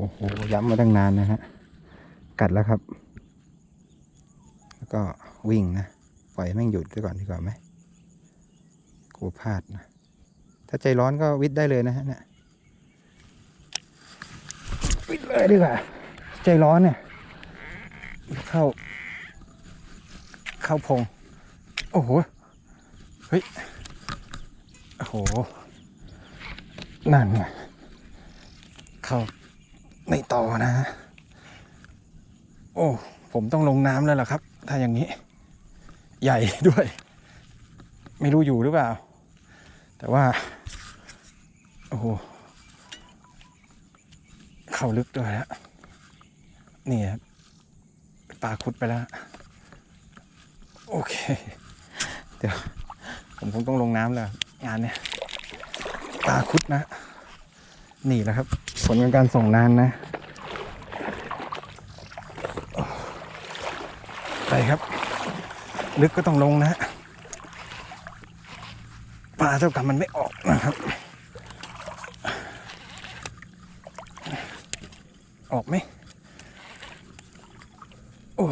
โอ้โหย้ำมาตั้งนานนะฮะ กัดแล้วครับ แล้วก็วิ่งนะ ปล่อยแม่งหยุดไปก่อนดีกว่าไหมกลัวพลาดนะ ถ้าใจร้อนก็วิทได้เลยนะฮะเนี่ยวิทเลยดีกว่า ใจร้อนเนี่ย เข้า เข้าพง โอ้โห เฮ้ย โอ้โห นั่นไงเข้า ในต่อนะฮะโอ้ ผมต้องลงน้ำแล้วล่ะครับ ถ้าอย่างนี้ ใหญ่ด้วย ไม่รู้อยู่หรือเปล่า แต่ว่า โอ้โห เข้าลึกด้วยฮะนี่ครับปลาคุดไปแล้ว โอเค เดี๋ยว ผมคงต้องลงน้ำแล้ว งานเนี้ยปลาคุดนะ นี่แหละครับ ผลของการส่งนานนะ ไปครับ ลึกก็ต้องลงนะฮะปลาเท่ากับมันไม่ออกนะครับ ออกไหมโอ้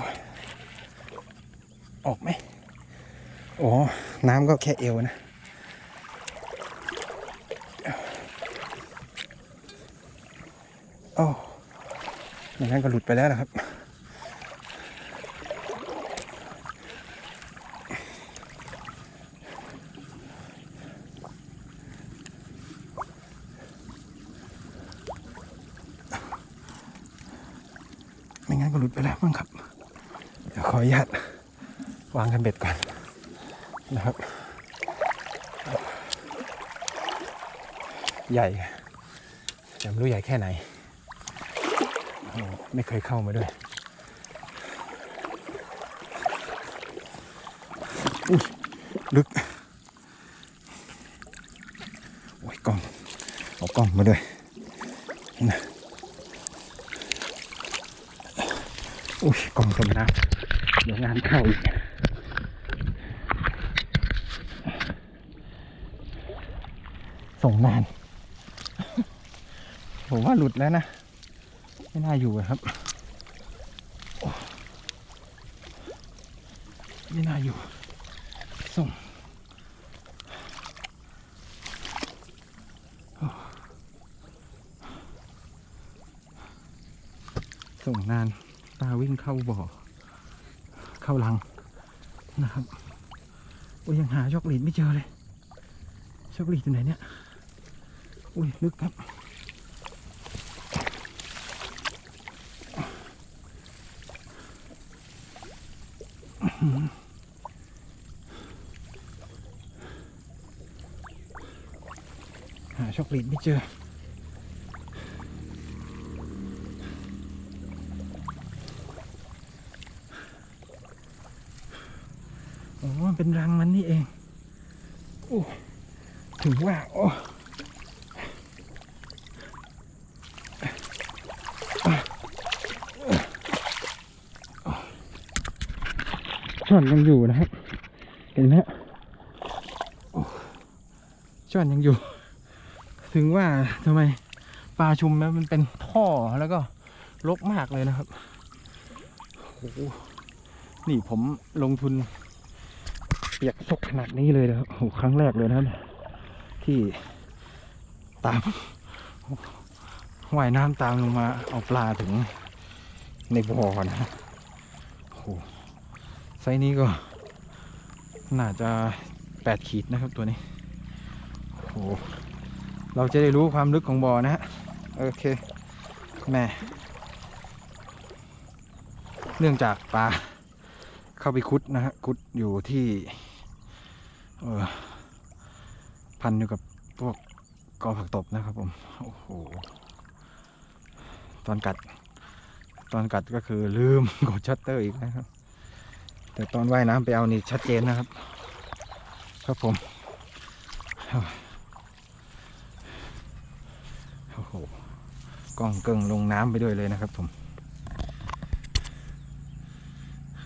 ออกไหมโอ้น้ำก็แค่เอวนะ โอ้ย่างนั้นก็หลุดไปแล้วนะครับ ไม่งั้นก็หลุดไปแล้วมั้งครับ เดี๋ยวขออนุญาตวางกันเบ็ดก่อนนะครับ ใหญ่แต่ไม่รู้ใหญ่แค่ไหน ไม่เคยเข้ามาด้วยอุ้ยลึก โอ้ยกล้อง เอากล้องมาด้วยนะอุ้ยกล่องจมน้ำเดี๋ยวงานเข้าอีกส่งนาน ผมว่าหลุดแล้วนะ ไม่น่าอยู่ครับ ไม่น่าอยู่ ส่งส่งนานปลาวิ่งเข้าบ่อ เข้ารังนะครับ โอ้ยยังหาช็อกโกแลตไม่เจอเลยช็อกโกแลตอยู่ไหนเนี่ย อุ้ยลึกครับ หาช็อกโกแลตไม่เจอ อ๋อมันเป็นรังมันนี่เอง โอ้ ถึงว่า โอ้ ช่อนยังอยู่นะครับเห็นไหมช่อนยังอยู่ ถึงว่าทำไมปลาชุมแล้วมันเป็นท่อแล้วก็รกมากเลยนะครับโอ้โหนี่ผมลงทุน เปียกซกขนาดนี้เลยนะครับโอ้ครั้งแรกเลยนะที่ตามว่ายน้ำตามลงมาเอาปลาถึงในบ่อนะโอ้ ซส์นี้ก็ น่าจะแปดขีดนะครับตัวนี้โอ้โหเราจะได้รู้ความลึกของบ่อนะฮะโอเคแม่เนื่องจากปลาเข้าไปคุดนะฮะคุดอยู่ที่เออพันอยู่กับพวกกอผักตบนะครับผมโอ้โหตอนกัด ตอนกัดก็คือลืมกดชัตเตอร์อีกนะครับ แต่ตอนว่ายน้ำไปเอานี่ชัดเจนนะครับ ครับผมโอ้โหกล้องเกิงลงน้ำไปด้วยเลยนะครับผม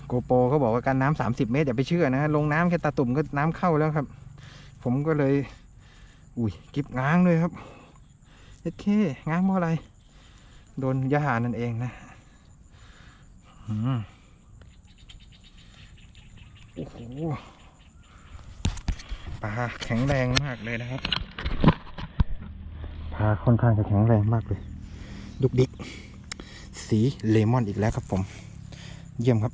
โกโปรเขาบอกว่าการน้ำสามสิบเมตรอย่าไปเชื่อนะลงน้ำแค่ตาตุ่มก็น้ำเข้าแล้วครับ ผมก็เลย อุ้ยกิบง้างเลยครับเอ็ดเคง้างเพราะอะไร โดนยาหานั่นเองนะ อืม อ้โหปลาแข็งแรงมากเลยนะครับปลาค่อนข้างจะแข็งแรงมากเลยดุกดิกสีเลมอนอีกแล้วครับผม เยี่ยมครับ